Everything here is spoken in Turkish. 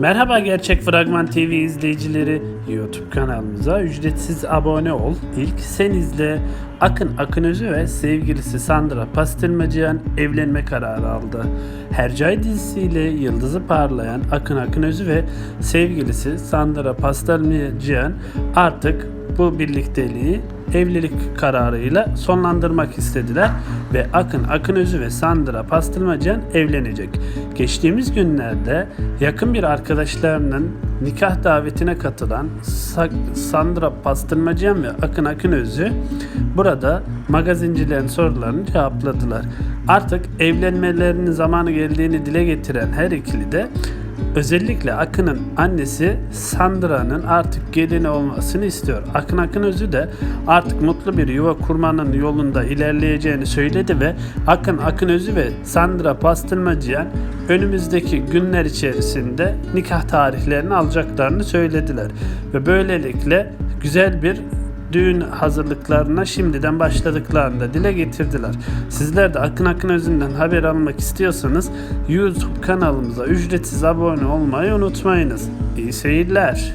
Merhaba Gerçek Fragman TV izleyicileri. YouTube kanalımıza ücretsiz abone ol. İlk sen izle. Akın Akınözü ve sevgilisi Sandra Pastelmacıyan evlenme kararı aldı. Hercai dizisiyle yıldızı parlayan Akın Akınözü ve sevgilisi Sandra Pastelmacıyan artık bu birlikteliği evlilik kararıyla sonlandırmak istediler ve Akın Akınözü ve Sandra Pastırmacıyan evlenecek. Geçtiğimiz günlerde yakın bir arkadaşlarının nikah davetine katılan Sa- Sandra Pastırmacıyan ve Akın Akınözü burada magazincilerin sorularını cevapladılar. Artık evlenmelerinin zamanı geldiğini dile getiren her ikili de Özellikle Akın'ın annesi Sandra'nın artık gelini olmasını istiyor. Akın Akın Özü de artık mutlu bir yuva kurmanın yolunda ilerleyeceğini söyledi ve Akın Akın Özü ve Sandra Pastırmacıyan önümüzdeki günler içerisinde nikah tarihlerini alacaklarını söylediler. Ve böylelikle güzel bir düğün hazırlıklarına şimdiden başladıklarını da dile getirdiler. Sizler de Akın Akın Özü'nden haber almak istiyorsanız YouTube kanalımıza ücretsiz abone olmayı unutmayınız. İyi seyirler.